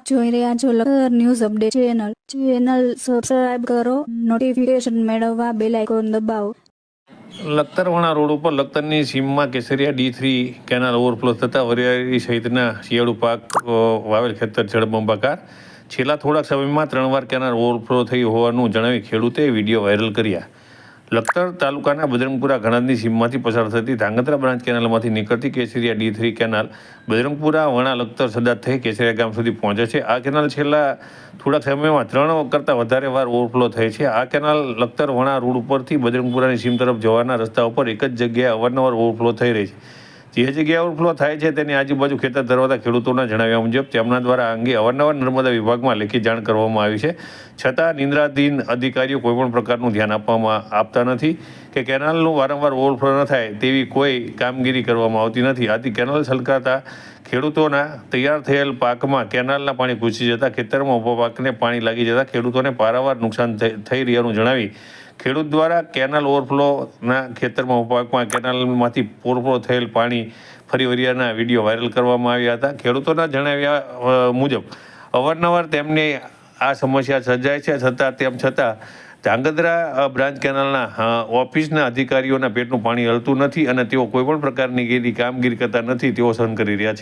આપ જોઈ રહ્યા છો Lakhtar news update channel. Channel subscribe કરો નોટિફિકેશન મેળવવા બેલ આઇકોન દબાવો. લખતરવાણા રોડ ઉપર લખતરની સીમમાં Kesariya D three canal overflow થતાં વરિયાળી સહિતના શિયાળુ પાક વાવેલ ખેતર જળબંબાકાર છેલ્લા થોડાક સમયમાં ત્રણ વાર કેનાલ ઓવરફ્લો થઈ હોવાનું જણાવી ખેડૂતે વીડિયો વાયરલ કર્યા. લખતર તાલુકાના બજરંગપુરા ઘણાદની સીમમાંથી પસાર થતી ધાંગધ્રા બ્રાન્ચ કેનાલમાંથી નીકળતી Kesariya D three canal Bajrangpura Vana Lakhtar Sadat થઈ કેસરિયા ગામ સુધી પહોંચે છે. આ કેનાલ છેલ્લા થોડાક સમયમાં ત્રણ કરતાં વધારે વાર ઓવરફ્લો થઈ છે. આ કેનાલ લખતર વણા રોડ ઉપરથી બજરંગપુરાની સીમ તરફ જવાના રસ્તા ઉપર એક જ જગ્યાએ અવારનવાર ઓવરફ્લો થઈ રહી છે. જે જગ્યાએ ઓવરફ્લો થાય છે તેની આજુબાજુ ખેતર ધરાવતા ખેડૂતોના જણાવ્યા મુજબ તેમના દ્વારા અંગે અવારનવાર નર્મદા વિભાગમાં લેખિત જાણ કરવામાં આવી છે. છતાં નિંદ્રાધીન અધિકારીઓ કોઈપણ પ્રકારનું ધ્યાન આપવામાં આપતા નથી કે કેનાલનું વારંવાર ઓવરફ્લો ન થાય તેવી કોઈ કામગીરી કરવામાં આવતી નથી. આથી કેનાલ છલકાતા ખેડૂતોના તૈયાર થયેલ પાકમાં કેનાલના પાણી ઘૂસી જતા ખેતરમાં ઊભા પાકને પાણી લાગી જતા ખેડૂતોને પારાવાર નુકસાન થઈ રહ્યાનું જણાવી ખેડૂત દ્વારા કેનાલ ઓવરફ્લોના ખેતરમાં પાકમાં કેનાલમાંથી ઓવરફ્લો થયેલ પાણી ફરી વરિયાના વીડિયો વાયરલ કરવામાં આવ્યા હતા. ખેડૂતોના જણાવ્યા મુજબ અવારનવાર તેમને આ સમસ્યા સર્જાય છે. છતાં તેમ છતાં ધ્રાંગધ્રા બ્રાન્ચ કેનાલના ઓફિસના અધિકારીઓના પેટનું પાણી હલતું નથી અને તેઓ કોઈપણ પ્રકારની ગેરી કામગીરી કરતા નથી. તેઓ સહન કરી રહ્યા છે.